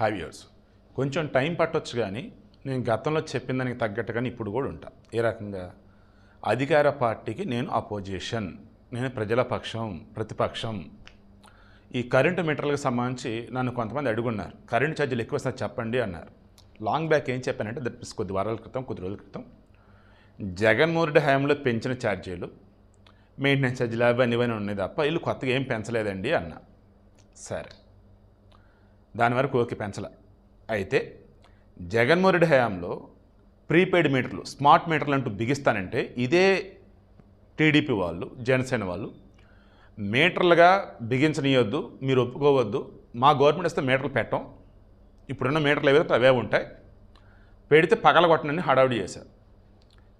Have years కొంచెం time పట్టొచ్చు కానీ నేను గతంలో చెప్పిన దానికి తగ్గట్టుగానే ఇప్పుడు కూడా ఉంటా. ఏ రకంగా? అధికార పార్టీకి నేను అపోజిషన్ నేను ప్రజల పక్షం ప్రతిపక్షం. ఈ కరెంటు మీటర్లకు సంబంధించి నన్ను కొంతమంది అడుగున్నారు. కరెంటు ఛార్జీలు ఎక్కువ వస్తున్నా చెప్పండి అన్నారు. లాంగ్ బ్యాక్ ఏం చెప్పానంటే దట్ కొద్ది వారాల క్రితం కొద్ది రోజుల క్రితం జగన్మోహన్ రెడ్డి హయాంలో పెంచిన ఛార్జీలు మెయింటెనెన్స్ ఛార్జీలు అవన్నీ ఇవన్నీ ఉన్నాయి తప్ప వీళ్ళు కొత్తగా ఏం పెంచలేదండి అన్న. సరే. దాని వరకు ఓకే పెంచలే. అయితే జగన్మోహన్ రెడ్డి హయాంలో ప్రీపెయిడ్ మీటర్లు స్మార్ట్ మీటర్లు అంటూ బిగిస్తానంటే ఇదే టీడీపీ వాళ్ళు జనసేన వాళ్ళు మీటర్లుగా బిగించనీయొద్దు మీరు ఒప్పుకోవద్దు. మా గవర్నమెంట్ ఇస్తే మీటర్లు పెట్టం. ఇప్పుడున్న మీటర్లు ఏవైతే అవే ఉంటాయి. పెడితే పగలగొట్టనని హడావుడి చేశారు.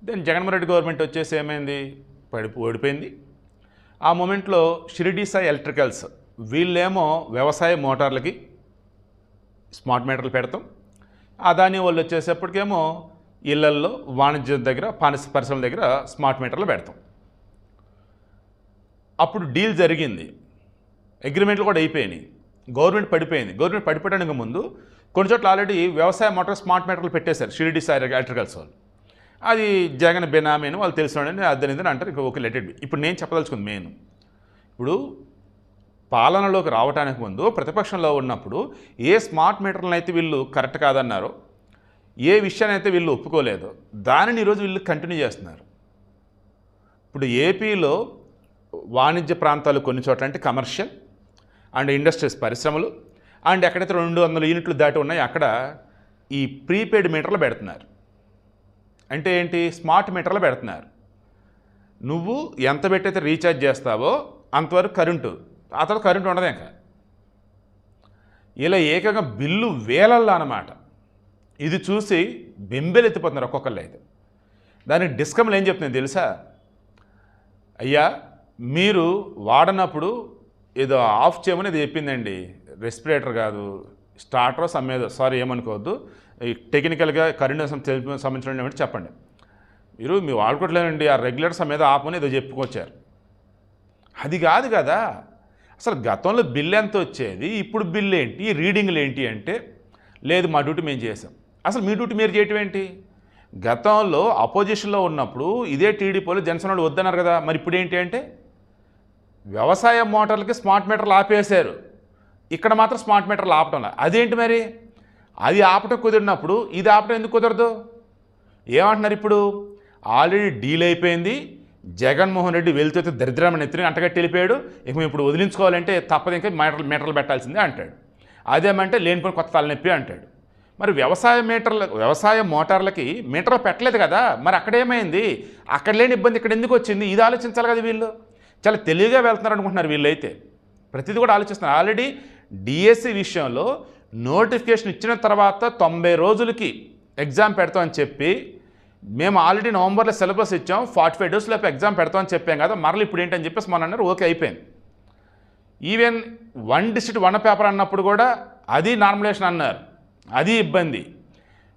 దెన్ జగన్మోహన్ రెడ్డి గవర్నమెంట్ వచ్చేసి ఏమైంది? పడి ఓడిపోయింది. ఆ మూమెంట్లో షిరిడీసా సాయి ఎలక్ట్రికల్స్ వీళ్ళేమో వ్యవసాయ మోటార్లకి స్మార్ట్ మీటర్లు పెడతాం. అదాని వాళ్ళు వచ్చేసేపటికేమో ఇళ్ళల్లో వాణిజ్యం దగ్గర పానిస్ పరిశ్రమల దగ్గర స్మార్ట్ మీటర్లు పెడతాం. అప్పుడు డీల్ జరిగింది. అగ్రిమెంట్లు కూడా అయిపోయినాయి. గవర్నమెంట్ పడిపోయింది. గవర్నమెంట్ పడిపోవడానికి ముందు కొన్ని చోట్ల ఆల్రెడీ వ్యవసాయ మోటార్ స్మార్ట్ మీటర్లు పెట్టేశారు షిరిడి సార్ ఎలక్ట్రికల్స్ వాళ్ళు. అది జగన్ బెనామీ అని వాళ్ళు తెలిసిన అద్దనిదని అంటారు. ఓకే లెటెడ్ ఇప్పుడు నేను చెప్పదలుచుకుంది మెయిన్. ఇప్పుడు పాలనలోకి రావడానికి ముందు ప్రతిపక్షంలో ఉన్నప్పుడు ఏ స్మార్ట్ మీటర్లను అయితే వీళ్ళు కరెక్ట్ కాదన్నారో ఏ విషయాన్ని అయితే వీళ్ళు ఒప్పుకోలేదు దానిని ఈరోజు వీళ్ళు కంటిన్యూ చేస్తున్నారు. ఇప్పుడు ఏపీలో వాణిజ్య ప్రాంతాలు కొన్ని చోట్ల అంటే కమర్షియల్ అండ్ ఇండస్ట్రీస్ పరిశ్రమలు అండ్ ఎక్కడైతే రెండు వందల యూనిట్లు దాటి ఉన్నాయో అక్కడ ఈ ప్రీపెయిడ్ మీటర్లు పెడుతున్నారు. అంటే ఏంటి? స్మార్ట్ మీటర్లు పెడుతున్నారు. నువ్వు ఎంత పెట్టయితే రీఛార్జ్ చేస్తావో అంతవరకు కరెంటు ఆ తర్వాత కరెంటు ఉండదు ఇంకా. ఇలా ఏకంగా బిల్లు వేలల్లో అన్నమాట. ఇది చూసి బెంబెలు ఎత్తిపోతున్నారు ఒక్కొక్కళ్ళు అయితే. దానికి డిస్కమ్లు ఏం చెప్తుంది తెలుసా? అయ్యా మీరు వాడనప్పుడు ఏదో ఆఫ్ చేయమని ఇది చెప్పిందండి. రెస్పిరేటర్ కాదు స్టార్టర్ సమ్మేదో సారీ ఏమనుకోవద్దు. ఈ టెక్నికల్గా కరెంట్ సంబంధించిన చెప్పండి. మీరు మీ వాడుకోవట్లేదండి ఆ రెగ్యులేటర్ సమేత ఆపమని ఏదో చెప్పుకొచ్చారు. అది కాదు కదా. అసలు గతంలో బిల్ ఎంత వచ్చేది? ఇప్పుడు బిల్ ఏంటి? రీడింగ్లు ఏంటి అంటే లేదు మా డ్యూటీ మేము చేసాం. అసలు మీ డ్యూటీ మీరు చేయటం ఏంటి? గతంలో అపోజిషన్లో ఉన్నప్పుడు ఇదే టీడీపీలో జనసేన వాళ్ళు వద్దన్నారు కదా మరి ఇప్పుడు ఏంటి అంటే వ్యవసాయ మోటార్లకి స్మార్ట్ మీటర్లు ఆపేశారు. ఇక్కడ మాత్రం స్మార్ట్ మీటర్లు ఆపటం లేదు. అదేంటి మరి? అది ఆపటం కుదిరినప్పుడు ఇది ఆపటం ఎందుకు కుదరదు? ఏమంటున్నారు ఇప్పుడు? ఆల్రెడీ డీల్ అయిపోయింది. జగన్మోహన్ రెడ్డి వెళ్తే దరిద్రమైన ఎత్తుని అంటగట్టి వెళ్ళిపోయాడు. ఇక మేము ఇప్పుడు వదిలించుకోవాలంటే తప్పదు ఇంకా మీటర్లు మీటర్లు పెట్టాల్సిందే అంటాడు. అదేమంటే లేనిపోయిన కొత్త తలనొప్పి అంటాడు. మరి వ్యవసాయ మీటర్ల వ్యవసాయ మోటార్లకి మీటర్లు పెట్టలేదు కదా? మరి అక్కడేమైంది అక్కడ లేని ఇబ్బంది ఇక్కడ ఎందుకు వచ్చింది? ఇది ఆలోచించాలి కదా వీళ్ళు. చాలా తెలివిగా వెళ్తున్నారు అనుకుంటున్నారు వీళ్ళైతే. ప్రతిదీ కూడా ఆలోచిస్తున్నారు. ఆల్రెడీ డిఎస్సి విషయంలో నోటిఫికేషన్ ఇచ్చిన తర్వాత తొంభై రోజులకి ఎగ్జామ్ పెడతామని చెప్పి మేము ఆల్రెడీ నవంబర్లో సిలబస్ ఇచ్చాం ఫార్టీ ఫైవ్ డేస్ లోపు ఎగ్జామ్ పెడతామని చెప్పాం కదా మరలు ఇప్పుడు ఏంటని చెప్పేసి మన అన్నారు ఓకే అయిపోయింది. Even one district one paper అన్నప్పుడు కూడా అది నార్మలేషన్ అన్నారు. అది ఇబ్బంది.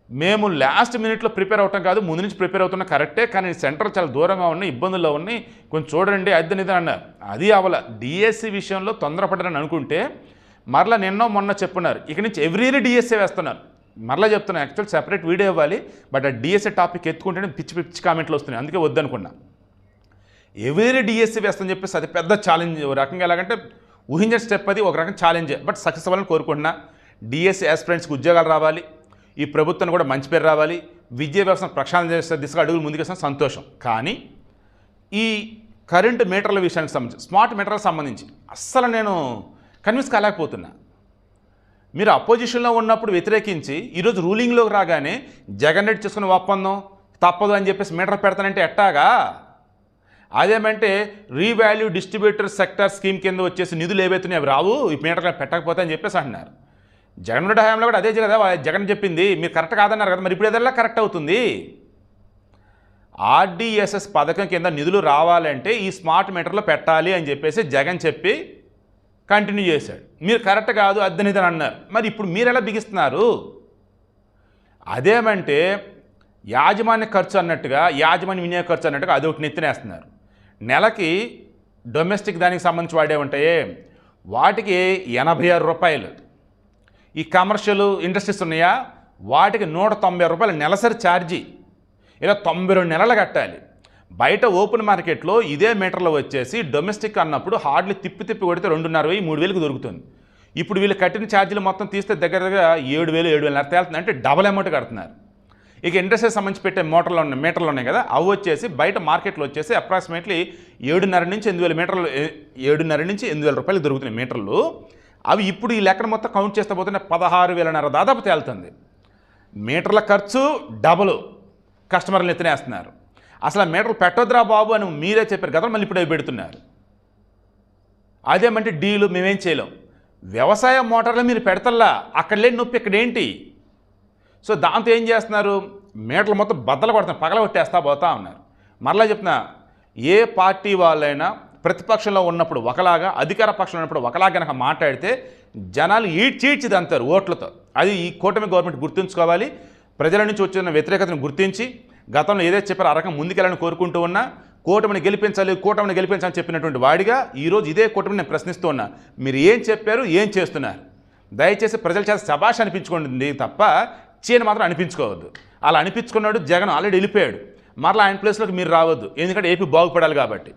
మేము లాస్ట్ మినిట్లో ప్రిపేర్ అవటం కాదు ముందు నుంచి ప్రిపేర్ అవుతున్నా కరెక్టే కానీ సెంటర్ చాలా దూరంగా ఉన్నాయి ఇబ్బందుల్లో ఉన్నాయి. కొంచెం చూడండి అద్దెని ఇది అన్నారు. అది అవల డిఎస్సి విషయంలో తొందరపడ్డారని అనుకుంటే మరలా నిన్నో మొన్న చెప్పున్నారు. ఇక నుంచి ఎవ్రీ ఇయర్ డిఎస్సీ వేస్తున్నారు. మరలా చెప్తున్నా యాక్చువల్ సెపరేట్ వీడియో ఇవ్వాలి బట్ ఆ డిఎస్సీ టాపిక్ ఎత్తుకుంటేనే పిచ్చి పిచ్చి కామెంట్లు వస్తున్నాయి. అందుకే వద్దనుకున్నా. ఎవరీ డిఎస్సీ వేస్తని చెప్పేసి అది పెద్ద ఛాలెంజ్ ఒక రకంగా ఎలాగంటే ఊహించిన స్టెప్ అది ఒక రకం ఛాలెంజ్ బట్ సక్సెస్ అవ్వాలని కోరుకుంటున్నా. డిఎస్సీ ఆస్పిరెంట్స్కి ఉద్యోగాలు రావాలి. ఈ ప్రభుత్వాన్ని కూడా మంచి పేరు రావాలి. విద్యా వ్యవస్థను ప్రక్షాళన చేసే దిశగా అడుగులు ముందుకేసిన సంతోషం. కానీ ఈ కరెంటు మీటర్ల విషయానికి సంబంధించి స్మార్ట్ మీటర్లకు సంబంధించి అస్సలు నేను కన్విన్స్ కాలేకపోతున్నా. మీరు అపోజిషన్లో ఉన్నప్పుడు వ్యతిరేకించి ఈరోజు రూలింగ్లోకి రాగానే జగన్ రెడ్డి చేసుకున్న ఒప్పందం తప్పదు అని చెప్పేసి మీటర్ పెడతానంటే ఎట్టాగా? అదేమంటే రీవాల్యూ డిస్ట్రిబ్యూటర్ సెక్టర్ స్కీమ్ కింద వచ్చేసి నిధులు ఏవైతున్నాయి అవి రావు ఈ మీటర్ పెట్టకపోతే అని చెప్పేసి అంటున్నారు. జగన్ రెడ్డి హయాంలో కూడా అదే కదా జగన్ చెప్పింది మీరు కరెక్ట్ కాదన్నారు కదా మరి ఇప్పుడు ఏదల్లా కరెక్ట్ అవుతుంది. ఆర్డీఎస్ఎస్ పథకం కింద నిధులు రావాలంటే ఈ స్మార్ట్ మీటర్లో పెట్టాలి అని చెప్పేసి జగన్ చెప్పి కంటిన్యూ చేశాడు. మీరు కరెక్ట్ కాదు అద్దనిదని అన్నారు. మరి ఇప్పుడు మీరు ఎలా బిగిస్తున్నారు? అదేమంటే యాజమాన్య ఖర్చు అన్నట్టుగా యాజమాన్య వినియోగ ఖర్చు అన్నట్టుగా అదొకటి నెత్తినేస్తున్నారు. నెలకి డొమెస్టిక్ దానికి సంబంధించి వాడే ఉంటాయే? వాటికి ఎనభై ఆరు రూపాయలు. ఈ కమర్షియల్ ఇండస్ట్రీస్ ఉన్నాయా? వాటికి నూట తొంభై రూపాయలు నెలసరి ఛార్జీ ఇలా తొంభై రెండు నెలలు కట్టాలి. బయట ఓపెన్ మార్కెట్లో ఇదే మీటర్లో వచ్చేసి డొమెస్టిక్ అన్నప్పుడు హార్డ్లీ తిప్పి తిప్పి కొడితే రెండున్నర వెయ్యి మూడు వేలకు దొరుకుతుంది. ఇప్పుడు వీళ్ళు కట్టిన ఛార్జీలు మొత్తం తీస్తే దగ్గర దగ్గర ఏడు వేలు ఏడు వేలు తేలుతుంది అంటే డబల్ అమౌంట్ కడుతున్నారు. ఇక ఇండస్ట్రీ సంబంధించి పెట్టే మోటార్లు ఉన్నాయి మీటర్లు ఉన్నాయి కదా అవి వచ్చేసి బయట మార్కెట్లో వచ్చేసి అప్రాక్సిమేట్లీ ఏడున్నర నుంచి ఎనిమిది వేల మీటర్లు ఏడున్నర నుంచి ఎనిమిది వేల రూపాయలు దొరుకుతున్నాయి మీటర్లు. అవి ఇప్పుడు ఈ లెక్కన మొత్తం కౌంట్ చేస్తే పోతే పదహారు వేలన్నర దాదాపు తేలుతుంది. మీటర్ల ఖర్చు డబుల్ కస్టమర్లు ఎత్తినేస్తున్నారు. అసలు ఆ మీటర్లు పెట్టొద్దురా బాబు అని మీరే చెప్పారు. కదా మళ్ళీ ఇప్పుడు పెడుతున్నారు. అదేమంటే డీలు మేమేం చేయలేం. వ్యవసాయ మోటార్లు మీరు పెడతల్లా అక్కడ లేని నొప్పి ఇక్కడ ఏంటి? సో దాంతో ఏం చేస్తున్నారు? మీటర్లు మొత్తం బద్దలు కొడుతున్నారు పగల కొట్టేస్తా పోతా ఉన్నారు. మరలా చెప్తున్నా ఏ పార్టీ వాళ్ళైనా ప్రతిపక్షంలో ఉన్నప్పుడు ఒకలాగా అధికార పక్షంలో ఉన్నప్పుడు ఒకలాగా కనుక మాట్లాడితే జనాలు ఈడ్చీడ్చిది అంటారు ఓట్లతో. అది ఈ కూటమి గవర్నమెంట్ గుర్తుంచుకోవాలి. ప్రజల నుంచి వచ్చిన వ్యతిరేకతను గుర్తించి గతంలో ఏదైతే చెప్పారో ఆ రకం ముందుకెళ్ళని కోరుకుంటూ ఉన్నా కూటమిని గెలిపించాలి కూటమిని గెలిపించాలని చెప్పినటువంటి వాడిగా ఈరోజు ఇదే కూటమిని నేను ప్రశ్నిస్తూ ఉన్నా. మీరు ఏం చెప్పారు ఏం చేస్తున్నారు? దయచేసి ప్రజల చేత శభాష అనిపించుకోండి తప్ప చీని మాత్రం అనిపించుకోవద్దు. అలా అనిపించుకున్నాడు జగన్ ఆల్రెడీ వెళ్ళిపోయాడు. మరలా ఆయన ప్లేస్లోకి మీరు రావద్దు. ఎందుకంటే ఏపీ బాగుపడాలి కాబట్టి.